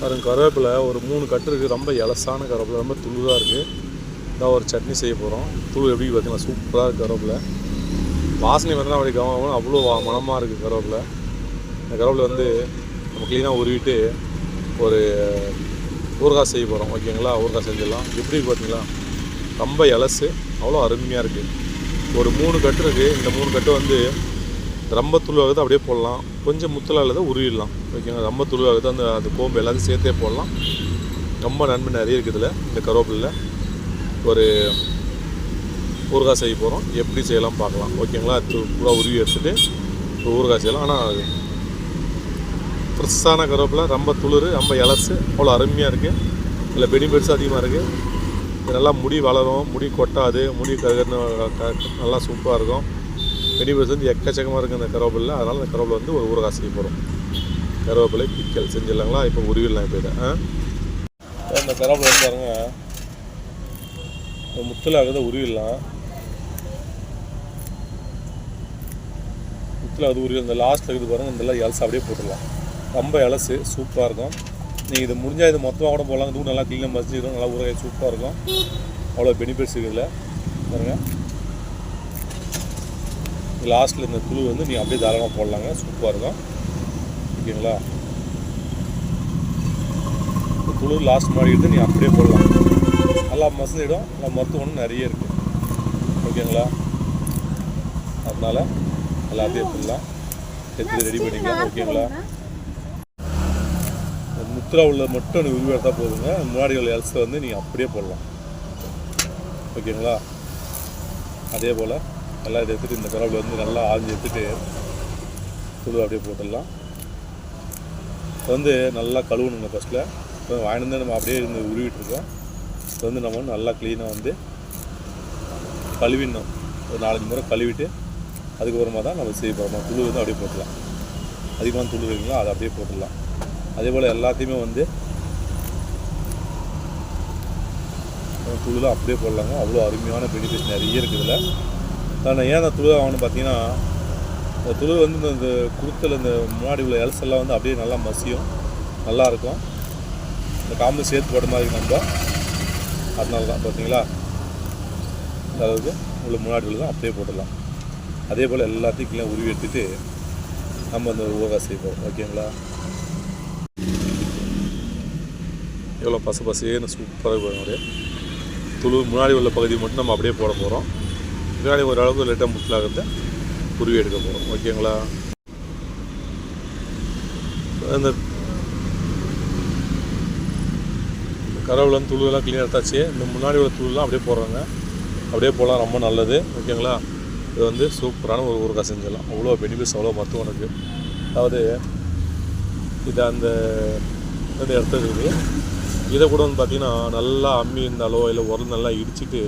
பாருங்க கருவேப்பிலை ஒரு மூணு கட்டு இருக்குது ரொம்ப இலசான கருவேப்பிலை ரொம்ப துளுதாக இருக்குது இதான் ஒரு சட்னி செய்ய போகிறோம் துளு எப்படி பார்த்தீங்கன்னா சூப்பராக இருக்குது கருவேப்பிலை. வாசனை வந்து அப்படி கவனம் அவ்வளோ மனமாக இருக்குது கருவேப்பிலை. இந்த கருவேப்பிலை வந்து நம்ம க்ளீனாக உருவிட்டு ஒரு ஊறுகாய் செய்ய போகிறோம் ஓகேங்களா ஊறுகாய் செஞ்சிடலாம். எப்படி பார்த்தீங்களா ரொம்ப இலசு அவ்வளோ அருமையாக இருக்குது ஒரு மூணு கட்டு இருக்குது இந்த மூணு கட்டு வந்து ரொம்ப துளுவாகுது அப்படியே போடலாம். கொஞ்சம் முத்தலாகுது உருவிடலாம். ஓகேங்களா? ரொம்ப துளுவாகுது அந்த அந்த கோம்பு எல்லாத்தையும் சேர்த்தே போடலாம். ரொம்ப நன்மை நிறைய இருக்குது இந்த கருவேப்பிலில். ஒரு ஊறுகாய் செய்ய போகிறோம் எப்படி செய்யலாம் பார்க்கலாம். ஓகேங்களா? அது பூரா உருவி எடுத்துகிட்டு ஊறுகாய் செய்யலாம். ஆனால் ஃப்ரெஷ்ஷான கருவேப்பிலை ரொம்ப துளிர் ரொம்ப இலசு அவ்வளோ அருமையாக இருக்குது இதில் பெனிஃபிட்ஸ் அதிகமாக இருக்குது நல்லா முடி வளரும் முடி கொட்டாது முடி கருகன்னு நல்லா சூப்பராக இருக்கும். பெனிஃபிட்ஸ் வந்து எக்கச்சக்கமாக இருக்குது இந்த கருவேப்பிலை. அதனால் அந்த கருவேப்பிலை வந்து ஒரு ஊறுகாய் செய்ய போகிறோம் கருவேப்பிலை பிக்கல் செஞ்சிடலாங்களா? இப்போ உருவிடலாம் இப்போ இதை. இந்த கருவேப்பிலை வந்து பாருங்க. இந்த முத்தில் உருவிடலாம். முத்தில் அது உருவி இந்த லாஸ்ட்டில் இருக்குது பாருங்க இந்த இலசு அப்படியே போட்டுடலாம். ரொம்ப இலசு சூப்பராக இருக்கும். நீங்கள் இது முடிஞ்சால் இது மொத்தமாக கூட போடலாம். இதுவும் நல்லா க்ளீனாக மசிச்சிடும் நல்லா ஊறுகாய் சூப்பராக இருக்கும். அவ்வளோ பெனிஃபிட்ஸ் இல்லை பாருங்கள் லாஸ்ட்டில் இந்த துளு வந்து நீங்கள் அப்படியே தாராளமாக போடலாங்க. சூப்பராக இருக்கும். ஓகேங்களா? இந்த துளு லாஸ்ட் மாதிரி எடுத்து நீங்கள் அப்படியே போடலாம். நல்லா மசந்திடும் நல்லா மருத்துவம் நிறைய இருக்குது ஓகேங்களா? அதனால் எல்லாத்தையும் போடலாம் எடுத்து ரெடி பண்ணிக்கலாம். ஓகேங்களா? முத்ரா உள்ள மட்டும் நீங்கள் உருவி எடுத்தால் போதுங்க. முன்னாடி உள்ள எல்ஸை வந்து நீங்கள் அப்படியே போடலாம். ஓகேங்களா? அதே போல் எல்லாம் இதை எடுத்துகிட்டு இந்த கரவில் வந்து நல்லா ஆஞ்சு எடுத்துகிட்டு துளு அப்படியே போட்டுடலாம். வந்து நல்லா கழுவணுங்க ஃபஸ்ட்டில் இப்போ வாங்கிட்டு நம்ம அப்படியே இருந்து உருவிட்டு இருக்கோம். இப்போ வந்து நம்ம நல்லா க்ளீனாக வந்து கழுவிடணும். ஒரு நாலஞ்சு முறை கழுவிட்டு அதுக்கப்புறமா தான் நம்ம செய்ய போகிறோம் துளு வந்து அப்படியே போட்டுடலாம். அதிகமான துளு இருக்குங்களா அதை அப்படியே போட்டுடலாம். அதே போல் எல்லாத்தையுமே வந்து துளுலாம் அப்படியே போடலாங்க. அவ்வளோ அருமையான பெனிஃபிட்ஸ் நிறைய இருக்குது இதில். நான் ஏன் அந்த துளு ஆகணும்னு பார்த்தீங்கன்னா இந்த துளு வந்து இந்த- குருத்தில் இந்த முன்னாடி உள்ள எல்ஸ் வந்து அப்படியே நல்லா மசியும். நல்லாயிருக்கும் இந்த காம்பு சேர்த்து போட்ட மாதிரி நம்ம அதனால தான் பார்த்தீங்களா? இந்த அளவுக்கு உள்ள முன்னாடி உள்ளதான் அப்படியே போட்டுடலாம். அதே போல் எல்லாத்தையும் கீழே உருவி எடுத்துகிட்டு நம்ம அந்த ஊறுகாய் செய்வோம். ஓகேங்களா? எவ்வளோ பசு பசேன்னு சூப்பராக போயிடும் துளு முன்னாடி உள்ள பகுதி மட்டும் நம்ம அப்படியே போட போகிறோம் பின்னாடி ஓரளவுக்கு லைட்டாக முట్లాகிறத குருவி எடுக்க போகிறோம் ஓகேங்களா? இந்த கரவுலன் துளுலாம் க்ளீனாக எடுத்தாச்சு இந்த முன்னாடி உள்ள துளுலாம் அப்படியே போடுறாங்க. அப்படியே போகலாம் ரொம்ப நல்லது. ஓகேங்களா? இது வந்து சூப்பரான ஒரு ஊறுகாய் செஞ்சிடலாம். அவ்வளோ பெனிஃபிட்ஸ் அவ்வளோ மருத்துவம் உனக்கு. அதாவது இது அந்த இந்த இடத்துல இருக்குது. இதை கூட வந்து பார்த்திங்கன்னா நல்லா அம்மி இருந்தாலோ இல்லை உரல் நல்லா இடிச்சிட்டு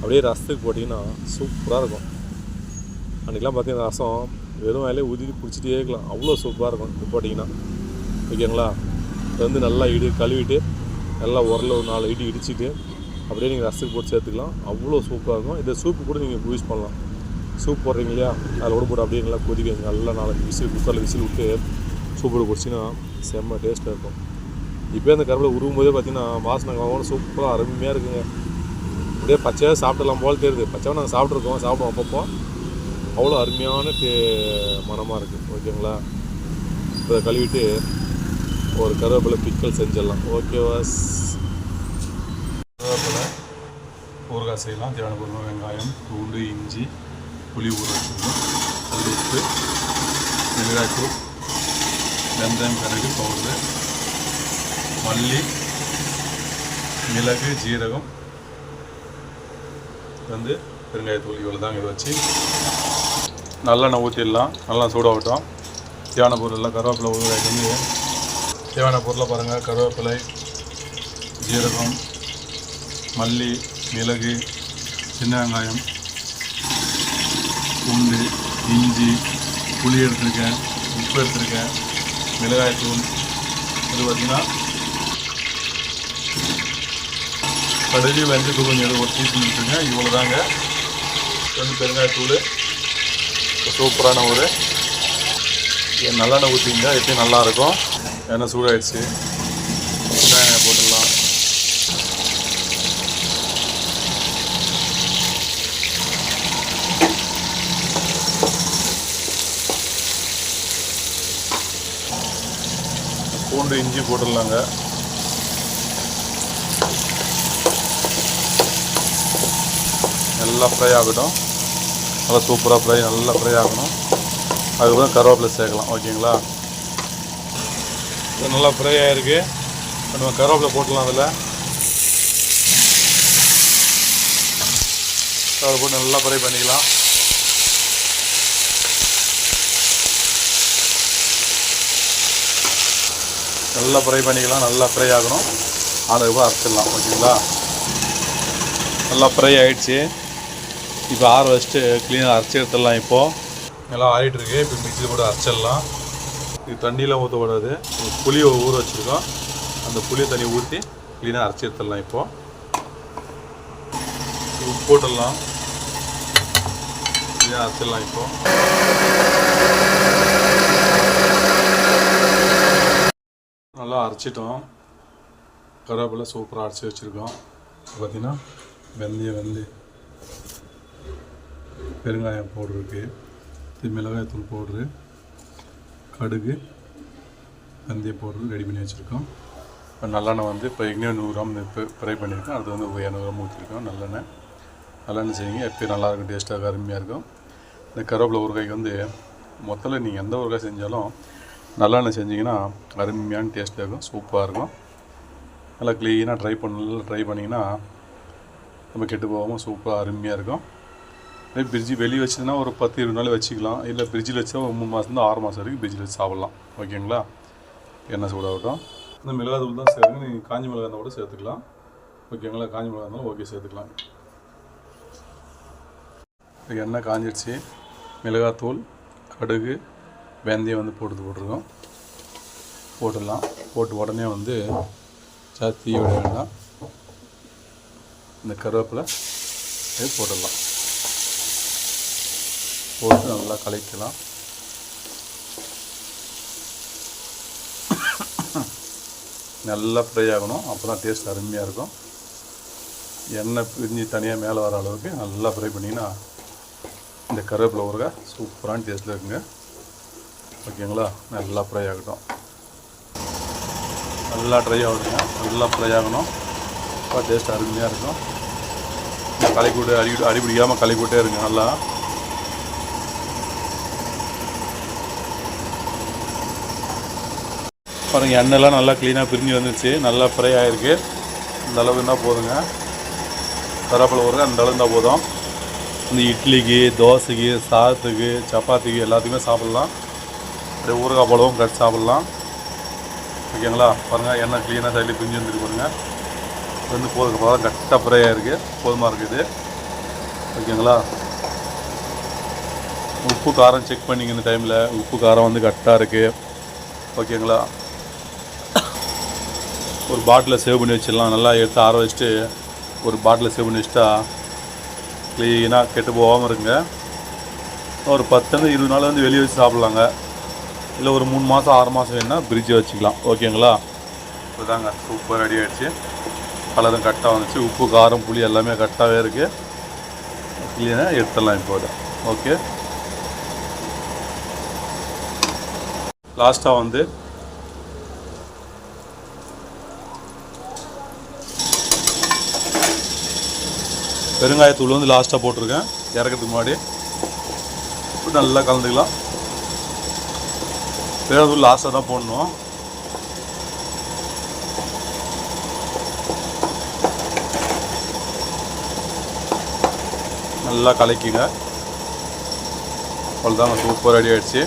அப்படியே ரசத்துக்கு போட்டிங்கன்னா சூப்பராக இருக்கும். அன்றைக்கெலாம் பார்த்தீங்கன்னா ரசம் வெறும் வேலையை ஊதிட்டு பிடிச்சிட்டே இருக்கலாம். அவ்வளோ சூப்பராக இருக்கும் இது போட்டிங்கன்னா ஓகேங்களா? இது வந்து நல்லா இடி கழுவிட்டு நல்லா உரல ஒரு நாலு இடி இடிச்சிட்டு அப்படியே நீங்கள் ரசத்துக்கு போட்டு சேர்த்துக்கலாம். அவ்வளோ சூப்பராக இருக்கும். இந்த சூப்பு கூட நீங்கள் யூஸ் பண்ணலாம். சூப் போடுறீங்க இல்லையா? அதில் கூட போட்டு அப்படியே நல்லா கொதிக்க நல்லா நாலு விசில் குக்கரில் விசில் விட்டு சூப்போடு குடிச்சிங்கன்னா செம்ம டேஸ்ட்டாக இருக்கும். இப்போ அந்த கருவில் உருவும் போதே பார்த்தீங்கன்னா வாசனை கலவான சூப்பராக அருமையாக இருக்குங்க. அப்படியே பச்சையாக சாப்பிடலாம் போல் தெரியுது. பச்சையாக நாங்கள் சாப்பிட்ருக்கோம் சாப்பிடுவோம் அப்பப்போ. அவ்வளோ அருமையான டே மனமாக இருக்குது ஓகேங்களா? இப்போ இதை கழுவிட்டு ஒரு கருவேப்பிலை பிக்கல் செஞ்சிடலாம். ஓகேவா கருவேப்பிலை ஊறுகாய் செய்யலாம். தேவையான பொருள் வெங்காயம் பூண்டு இஞ்சி புளி ஊற வச்சுக்கணும். உப்பு மிளகாய்த்தூள் வெந்தயம் கடுகு பவுடரு மல்லி மிளகு ஜீரகம் வந்து பெருங்காயத்தூள் இவ்வளோ தாங்க இதை வச்சு நல்லெண்ணெய் ஊற்றிடலாம் நல்லா சூடாகட்டும். தேவையான பொருள்லாம் கருவேப்பிலை ஊறுகாய்க்கு வந்து தேவையான பொருளை பாருங்கள் கருவேப்பிலை ஜீரகம் மல்லி மிளகு சின்ன வெங்காயம் பூண்டு இஞ்சி புளி எடுத்திருக்கேன் உப்பு எடுத்திருக்கேன் மிளகாய்த்தூள். இது பார்த்திங்கன்னா கடுகு வெந்தயத்தூள் கொஞ்சம் எடுத்து ஒரு டீஸ்பூன் இருக்குங்க இவ்வளோ தாங்க வந்து பெருங்காயத்தூள் சூப்பரான ஒரு நல்லெண்ணெய் ஊற்றிங்க எப்பயும் நல்லாயிருக்கும். எண்ணெய் சூடாயிடுச்சு. வெங்காயம் போட்டுடலாம். பூண்டு இஞ்சி போட்டுடலாங்க. நல்லா ஃப்ரை ஆகட்டும். நல்லா சூப்பராக ஃப்ரை நல்லா ஃப்ரை ஆகணும். அதுக்கப்புறம் கருவேப்பிலை சேர்க்கலாம். ஓகேங்களா? இது நல்லா ஃப்ரை ஆகிருக்கு இப்போ நம்ம கருவேப்பிலை போட்டலாம் அதில். அதை போட்டு நல்லா ஃப்ரை பண்ணிக்கலாம். நல்லா ஃப்ரை பண்ணிக்கலாம். நல்லா ஃப்ரை ஆகணும். அதுக்கப்புறம் அரைச்சிடலாம். ஓகேங்களா? நல்லா ஃப்ரை ஆகிடுச்சி இப்போ ஆற வச்சுட்டு க்ளீனாக அரைச்சி எடுத்துடலாம் இப்போது நல்லா ஆறிட்டுருக்கு இப்போ மிக்சியில் போட்டு அரைச்சிடலாம். இது தண்ணியெலாம் ஊற்றக்கூடாது புளியை ஊற வச்சுருக்கோம். அந்த புளியை தண்ணி ஊற்றி க்ளீனாக அரைச்சி எடுத்துடலாம் இப்போது உப்பு போட்டுடலாம். க்ளீனாக அரைச்சிடலாம் இப்போது நல்லா அரைச்சிட்டோம். கருவேப்பிலை சூப்பராக அரைச்சி வச்சுருக்கோம். பார்த்தீங்கன்னா வெந்தயம் வெந்து பெருங்காயம் போடுறதுக்கு இது மிளகாயத்தூள் போடுறது கடுகு வெந்தய போடுறது ரெடி பண்ணி வச்சுருக்கோம். இப்போ நல்லெண்ணெய் வந்து இப்போ எங்கேயும் நூறு கிராம் இப்போ ஃப்ரை பண்ணியிருக்கோம் அது வந்து ஒரு இரநூறு கிராம் ஊற்றிருக்கோம் நல்லெண்ணெய். நல்லெண்ணெய் செய்யுங்க எப்பயும் நல்லாயிருக்கும் டேஸ்ட்டாக அருமையாக இருக்கும். இந்த கருவேப்பிலை ஊறுகாய்க்கு வந்து மொத்தத்தில் நீங்கள் எந்த ஊறுகாய் செஞ்சாலும் நல்லெண்ணெய் செஞ்சீங்கன்னா அருமையான டேஸ்ட்டாக இருக்கும் சூப்பராக இருக்கும். நல்லா க்ளீனாக ட்ரை பண்ணல ட்ரை பண்ணிங்கன்னா நம்ம கெட்டு போகாமல் சூப்பராக அருமையாக இருக்கும். அதே பிரிட்ஜ் வெளியே வச்சதுன்னா ஒரு பத்து இருபது நாள் வச்சுக்கலாம். இல்லை பிரிட்ஜில் வச்சா ஒரு மூணு மாதம் ஆறு மாதம் வரைக்கும் பிரிட்ஜில் வச்சு சாப்பிட்லாம். ஓகேங்களா? எண்ணெய் சூடாகட்டும் இந்த மிளகாத்தூள் தான் சேர்த்து நீங்கள் காஞ்சி மிளகா இருந்தால் கூட சேர்த்துக்கலாம். ஓகேங்களா? காஞ்சி மிளகா இருந்தாலும் ஓகே சேர்த்துக்கலாம். எண்ணெய் காஞ்சிடுச்சு மிளகாத்தூள் கடுகு வெந்தயம் வந்து போட்டு போட்டிருக்கோம். போட்டுடலாம். போட்டு உடனே வந்து தீ விட வேண்டாம். இந்த கருவேப்பிலை போட்டுடலாம். போட்டு நல்லா கலக்கலாம். நல்லா ஃப்ரை ஆகணும். அப்போ தான் டேஸ்ட் அருமையாக இருக்கும். எண்ணெய் பிரிஞ்சு தனியாக மேலே வர அளவுக்கு நல்லா ஃப்ரை பண்ணிங்கன்னா இந்த கருவேப்பிலை ஊறுகாய் சூப்பரான டேஸ்ட்டில் இருக்குங்க. ஓகேங்களா? நல்லா ஃப்ரை ஆகட்டும். நல்லா ட்ரை ஆகட்டுங்க நல்லா ஃப்ரை ஆகணும். அப்போ டேஸ்ட் அருமையாக இருக்கும். களை கூட்டு அடி அடிபிடிக்காமல் களை கூட்டே இருங்க. நல்லா பாருங்கள் எண்ணெய்லாம் நல்லா க்ளீனாக பிரிஞ்சு வந்துச்சு நல்லா ஃப்ரை ஆகிருக்கு இந்த அளவு இருந்தால் போதுங்க. கருவேப்பிலை ஊறுகாய் அந்த அளவு இருந்தால் போதும். இந்த இட்லிக்கு தோசைக்கு சாதத்துக்கு சப்பாத்திக்கு எல்லாத்துக்குமே சாப்பிட்லாம். அப்படியே ஊறுகாய் போலவும் கட் சாப்பிட்லாம். ஓகேங்களா? பாருங்கள் எண்ணெய் க்ளீனாக சைடில் பிரிஞ்சு வந்துருக்கு பாருங்கள் வந்து போதுக்கு போதும் கரெக்டாக ஃப்ரை ஆகிருக்கு போதுமாக இருக்குது. ஓகேங்களா? உப்பு காரம் செக் பண்ணிங்க இந்த டைமில் உப்பு காரம் வந்து கரெக்டாக இருக்குது ஓகேங்களா? ஒரு பாட்டிலை சேவ் பண்ணி வச்சிடலாம். நல்லா எடுத்து ஆற வச்சுட்டு ஒரு பாட்டிலை சேவ் பண்ணி வச்சுட்டா க்ளீனாக கெட்டு போகாமல் இருங்க ஒரு பத்துலேருந்து இருபது நாள் வந்து வெளியே வச்சு சாப்பிட்லாங்க. இல்லை ஒரு மூணு மாதம் ஆறு மாதம் வேணால் பிரிட்ஜை வச்சுக்கலாம். ஓகேங்களா? இப்போதாங்க சூப்பர் ரெடி ஆகிடுச்சு கலரும் கரெக்டாக வந்துச்சு. உப்பு காரம் புளி எல்லாமே கரெக்டாகவே இருக்குது க்ளீனாக எடுத்துடலாம் இப்போது. ஓகே லாஸ்ட்டாக வந்து பெருங்காயத்தூள் வந்து லாஸ்ட்டாக போட்டிருக்கேன். இறக்கிறதுக்கு முன்னாடி. நல்லா கலந்துக்கலாம். பெருங்காயத்தூள் லாஸ்ட்டாக தான் போடணும். நல்லா கலக்கிங்க. அவ்வளோதாங்க சூப்பர் ரெடி ஆகிடுச்சு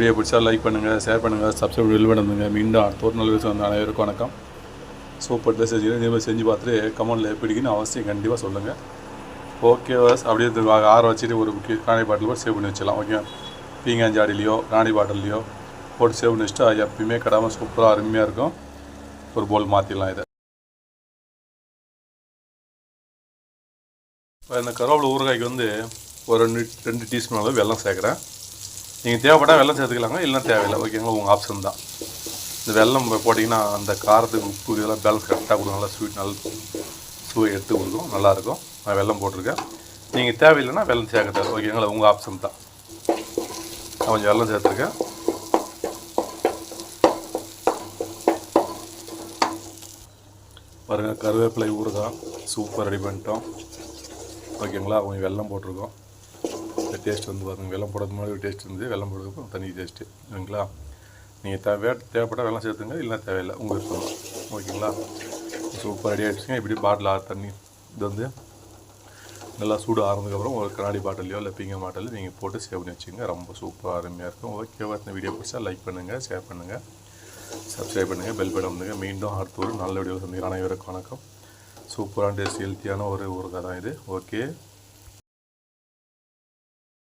வீடியோ பிடிச்சா லைக் பண்ணுங்கள் ஷேர் பண்ணுங்கள் சப்ஸ்கிரைப் பில் பண்ணுங்க. மீண்டும் அடுத்த ஒரு நல்ல விஷயம் வந்த அனைவருக்கும் வணக்கம். சூப்பர் ட்ரெஸ் செஞ்சு இதே மாதிரி செஞ்சு பார்த்துட்டு கமெண்டில் எப்படிக்குன்னு அவசியம் கண்டிப்பாக சொல்லுங்கள் ஓகே வாஸ் அப்படியே ஆற வச்சுட்டு ஒரு முக்கிய காணி பாட்டில் போட்டு சேவ் பண்ணி வச்சிடலாம் ஓகே பீங்காஞ்சாடிலையோ ராணி பாட்டிலையோ போட்டு சேவ் பண்ணி வச்சுட்டா எப்பயுமே கடாமல் சூப்பராக அருமையாக இருக்கும். ஒரு போல் மாற்றிடலாம் இதை. இப்போ இந்த கருவேப்பிலை ஊறுகாய்க்கு வந்து ஒரு ரெண்டு ரெண்டு டீஸ்பூன் அளவு வெள்ளம் சேர்க்குறேன். நீங்கள் தேவைப்பட்டால் வெள்ளம் சேர்த்துக்கலாங்க. இல்லைனா தேவையில்லை. ஓகேங்களா உங்கள் ஆப்ஷன் தான். இந்த வெள்ளம் போட்டிங்கன்னா அந்த காரத்துக்கு உப்பு இதெல்லாம் பேலன்ஸ் கரெக்டாக கொடுக்கும் நல்லா ஸ்வீட் நல்ல சுவை எடுத்து கொடுக்கும். நல்லாயிருக்கும். நான் வெல்லம் போட்டிருக்கேன். நீங்கள் தேவையில்லைன்னா வெள்ளம் சேர்க்க தேவை ஓகேங்களா உங்கள் ஆப்ஷன் தான். நான் கொஞ்சம் வெள்ளம் சேர்த்துருக்கேன். பாருங்கள் கருவேப்பிலை ஊறுகாய். சூப்பர் ரெடி பண்ணிட்டோம். ஓகேங்களா கொஞ்சம் வெள்ளம் போட்டிருக்கோம். டேஸ்ட் வந்து பாருங்கள் வெள்ளம் போடுறது முன்னாடி ஒரு டேஸ்ட் இருந்து வெள்ளம் போடுறதுக்கு தனி டேஸ்ட்டு சரிங்களா? நீங்கள் தேவை தேவைப்பட்டால் வெள்ளம் சேர்த்துங்க. இல்லைனா தேவையில்லை. உங்கள் விருப்பம். ஓகேங்களா? சூப்பர் ரெடி ஆகிடுச்சுங்க இப்படி பாட்டில் ஆறு தண்ணி இது வந்து நல்லா சூடு ஆறுனதுக்கப்புறம் ஒரு கண்ணாடி பாட்டிலையோ இல்லை பீங்க பாட்டிலையோ நீங்கள் போட்டு சேவ் பண்ணி வச்சுங்க ரொம்ப சூப்பராக அருமையாக இருக்கும். ஓகேவா இந்த வீடியோ பிடிச்சா லைக் பண்ணுங்கள் ஷேர் பண்ணுங்கள் சப்ஸ்கிரைப் பண்ணுங்கள் பெல் பட்டன் வந்துங்க மீண்டும் அடுத்த ஒரு நல்ல வீடியோ சந்திக்கிறேன். அனைவருக்கும் வணக்கம். சூப்பரான டேஸ்ட் ஹெல்த்தியான ஒரு ஊருக்காக தான் இது. ஓகே